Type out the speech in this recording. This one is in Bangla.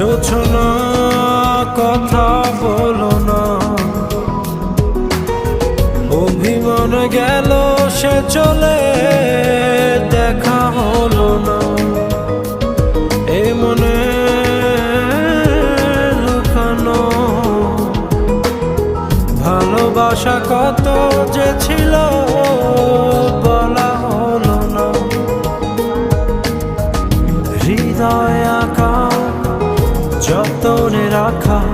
বুঝছ না কথা বলো না। অভিমান গেল, সে চলে, দেখা হলো না। এ মনে ভালোবাসা কত যে ছিল, বলা হলো না। হৃদয় আকাশ রাখা।